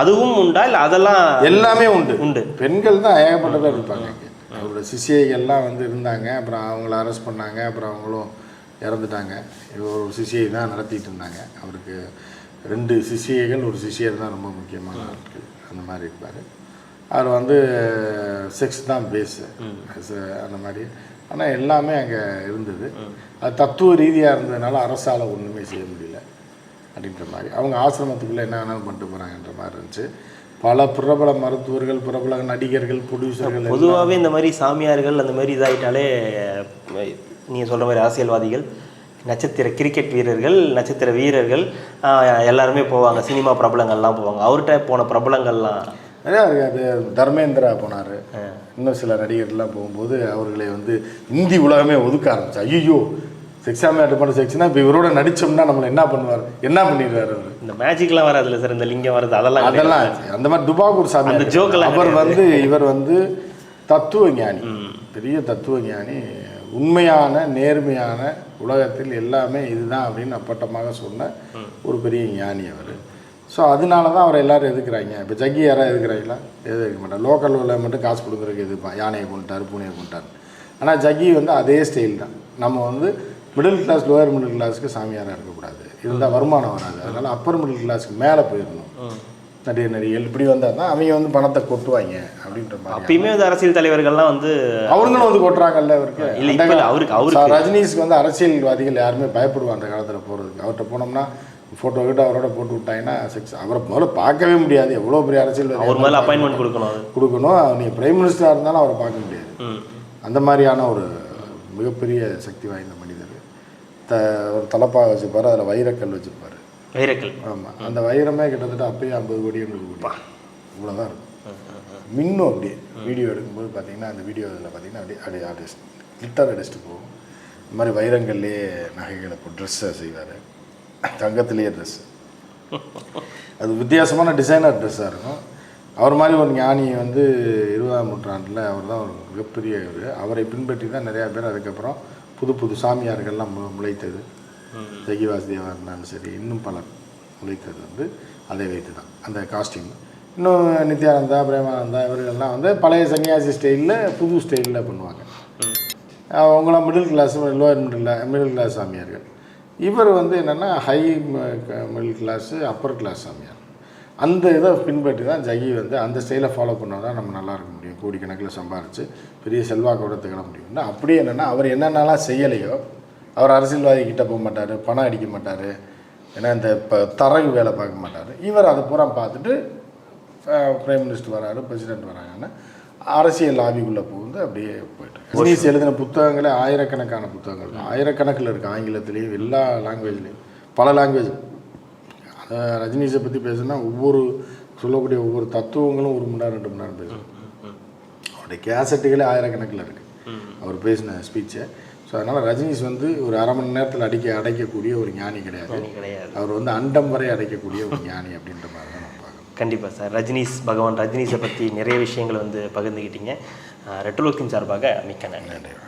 அதுவும் உண்டா? இல்லை அதெல்லாம் எல்லாமே உண்டு. உண்டு. பெண்கள் தான் ஏகப்பட்ட பேர் இருப்பாங்க. அவரோட சிசிஐகள்லாம் வந்து இருந்தாங்க. அப்புறம் அவங்கள அரெஸ்ட் பண்ணாங்க. அப்புறம் அவங்களும் இறந்துட்டாங்க. இவர் ஒரு சிசிஐ தான் நடத்திட்டு இருந்தாங்க. அவருக்கு ரெண்டு சிசிஐகள் ஒரு சிசியர் தான் ரொம்ப முக்கியமான ஆட்கள். அந்த மாதிரி இருப்பார். அவர் வந்து செக்ஸ் தான் பேஸு அந்த மாதிரி ஆனால் எல்லாமே அங்கே இருந்தது. அது தத்துவ ரீதியாக இருந்ததுனால அரசால் ஒன்றுமே செய்ய முடியல அப்படின்ற மாதிரி. அவங்க ஆசிரமத்துக்குள்ளே என்ன வேணாலும் பண்ணிட்டு போகிறாங்கன்ற மாதிரி இருந்துச்சு. பல பிரபல மருத்துவர்கள் பிரபல நடிகர்கள் ப்ரொடியூசர்கள் பொதுவாகவே இந்த மாதிரி சாமியார்கள் அந்த மாதிரி இதாயிட்டாலே நீங்கள் சொல்கிற மாதிரி அரசியல்வாதிகள் நட்சத்திர கிரிக்கெட் வீரர்கள் நட்சத்திர வீரர்கள் எல்லாருமே போவாங்க. சினிமா பிரபலங்கள்லாம் போவாங்க. அவர்கிட்ட போன பிரபலங்கள்லாம் நிறையா அது தர்மேந்திரா போனார். இன்னும் சில நடிகர்லாம் போகும்போது அவர்களை வந்து இந்தி உலகமே ஒதுக்க ஆரம்பிச்சு ஐயோ செக்ஸாமே பண்ண செக்ஸ்னா இப்போ இவரோட நடித்தோம்னா நம்மளை என்ன பண்ணுவார்? என்ன பண்ணிடுவார் அவர்? இந்த மேஜிக்லாம் வராதுல்ல சார் இந்த லிங்கம் வருது அதெல்லாம். அதெல்லாம் அந்த மாதிரி துபாகூர் சாமி அந்த எல்லாம் அவர் வந்து இவர் வந்து தத்துவ ஞானி பெரிய தத்துவ ஞானி உண்மையான நேர்மையான உலகத்தில் எல்லாமே இதுதான் அப்படின்னு அப்பட்டமாக சொன்ன ஒரு பெரிய ஞானி அவர். ஸோ அதனால தான் அவரை எல்லாரும் எதுக்குறாங்க இப்போ ஜக்கி யாராவது எதுக்குறாங்களா எதுக்க மாட்டாங்க லோக்கல் உள்ள மட்டும் காசு கொடுக்குறதுக்கு எதுப்பான் யானையை கொண்டுட்டார் பூனையை கொண்டுட்டார். ஆனால் ஜக்கி வந்து அதே ஸ்டைல் தான். நம்ம வந்து மிடில் கிளாஸ் லோயர் மிடில் கிளாஸ்க்கு சாமியாராக இருக்கக்கூடாது. இருந்தால் வருமானம் வராது. அதனால் அப்பர் மிடில் கிளாஸ்க்கு மேலே போயிடணும். நடிகர் நடிகைகள் இப்படி வந்தால் தான் அவங்க வந்து பணத்தை கொட்டுவாங்க அப்படின்ற மாதிரி. அப்பயுமே வந்து அரசியல் தலைவர்கள்லாம் வந்து அவங்களும் வந்து கொட்டுறாங்கல்ல அவருக்கு இல்ல, அவருக்கு- சா- ரஜினிஸ்க்கு வந்து அரசியல்வாதிகள் யாருமே பயப்படுவாங்க அந்த காலத்தில் போகிறதுக்கு அவர்கிட்ட போனோம்னா ஃபோட்டோ கிட்ட அவரோட போட்டு விட்டாங்கன்னா செக்ஸ் அவரை முதல்ல பார்க்கவே முடியாது. எவ்வளோ பெரிய அரசியல்வாதி அவர் மேலே அப்பாயின்மெண்ட் கொடுக்கணும் கொடுக்கணும். நீங்கள் பிரைம் மினிஸ்டராக இருந்தாலும் அவரை பார்க்க முடியாது. அந்த மாதிரியான ஒரு மிகப்பெரிய சக்தி வாய்ந்த மனிதர். த ஒரு தலப்பாக வச்சுருப்பார் அதில் வைரக்கல் வச்சுருப்பார் வைரக்கல். ஆமாம் அந்த வைரமே கிட்டத்தட்ட அப்பயே ஐம்பது கோடி. நூறு கோடி இவ்வளோதான் இருக்கும் மின்னும் அப்படியே. வீடியோ எடுக்கும்போது பார்த்தீங்கன்னா அந்த வீடியோ இதில் பார்த்தீங்கன்னா அப்படியே அப்படியே ஆர்டிஸ்ட் கிளிட்டர் அடிச்சுட்டு போகும். இந்த மாதிரி வைரங்கள்லேயே நகைகளை இப்போ ட்ரெஸ்ஸை செய்வார். தங்கத்திலேயே ட்ரெஸ் அது வித்தியாசமான டிசைனர் ட்ரெஸ்ஸாக இருக்கும். அவர் மாதிரி ஒரு ஞானி வந்து இருபதாம் நூற்றாண்டில் அவர் தான் ஒரு மிகப்பெரிய ஒரு அவரை பின்பற்றி தான் நிறையா பேர் அதுக்கப்புறம் புது புது சாமியார்கள்லாம் மு- முளைத்தது. ஜெகி வாசுதேவா இருந்தாலும் சரி இன்னும் பலர் முளைத்தது வந்து அதை வைத்து தான். அந்த காஸ்டியூம் இன்னும் நித்யானந்தா பிரேமானந்தா இவர்கள்லாம் வந்து பழைய சன்னியாசி ஸ்டைலில் புது ஸ்டைலில் பண்ணுவாங்க. அவங்களாம் middle class lower middle middle class சாமியார்கள். இவர் வந்து என்னென்னா high middle class upper class சாமியார். அந்த இதை பின்பற்றி தான் ஜகி வந்து அந்த ஸ்டைலை ஃபாலோ பண்ணால் தான் நம்ம நல்லா இருக்க முடியும். கோடிக்கணக்கில் சம்பாரித்து பெரிய செல்வாக்கோட திகழ முடியும்னா அப்படியே என்னென்னா அவர் என்னென்னலாம் செய்யலையோ அவர் அரசியல்வாதி கிட்ட போக மாட்டார் பணம் அடிக்க மாட்டார் ஏன்னா இந்த இப்போ தரகு வேலை பார்க்க மாட்டார். இவர் அதை பூரா பார்த்துட்டு பிரைம் மினிஸ்டர் வராரு பிரசிடென்ட் வராங்கன்னா அரசியல் லாபிக்குள்ளே புகுந்து அப்படியே போயிடுது ரஜினிஸ் எழுதின புத்தகங்களே ஆயிரக்கணக்கான புத்தகங்கள். ஆயிரக்கணக்கில் இருக்குது ஆங்கிலத்திலையும் எல்லா லாங்குவேஜ்லேயும் பல லாங்குவேஜ் அதை ரஜினிஸை பற்றி பேசுனா ஒவ்வொரு சொல்லக்கூடிய ஒவ்வொரு தத்துவங்களும் ஒரு மணி நேரம் ரெண்டு மணி நேரம் பேசும். அவருடைய கேசட்டுகளே ஆயிரக்கணக்கில் இருக்குது அவர் பேசின ஸ்பீச்சை ஸோ அதனால் ரஜினிஸ் வந்து ஒரு அரை மணி நேரத்தில் அடிக்க அடைக்கக்கூடிய ஒரு ஞானி கிடையாது. அவர் வந்து அண்டம் வரை அடைக்கக்கூடிய ஒரு ஞானி அப்படின்ற மாதிரி தான் நான் பார்க்குறேன் கண்டிப்பாக சார். ரஜினிஸ் பகவான் ரஜினிஸை பற்றி நிறைய விஷயங்களை வந்து பகிர்ந்துக்கிட்டீங்க ரெட்ரோலுக்கின் சார்பாக மிக்க நன்றி. நன்றி.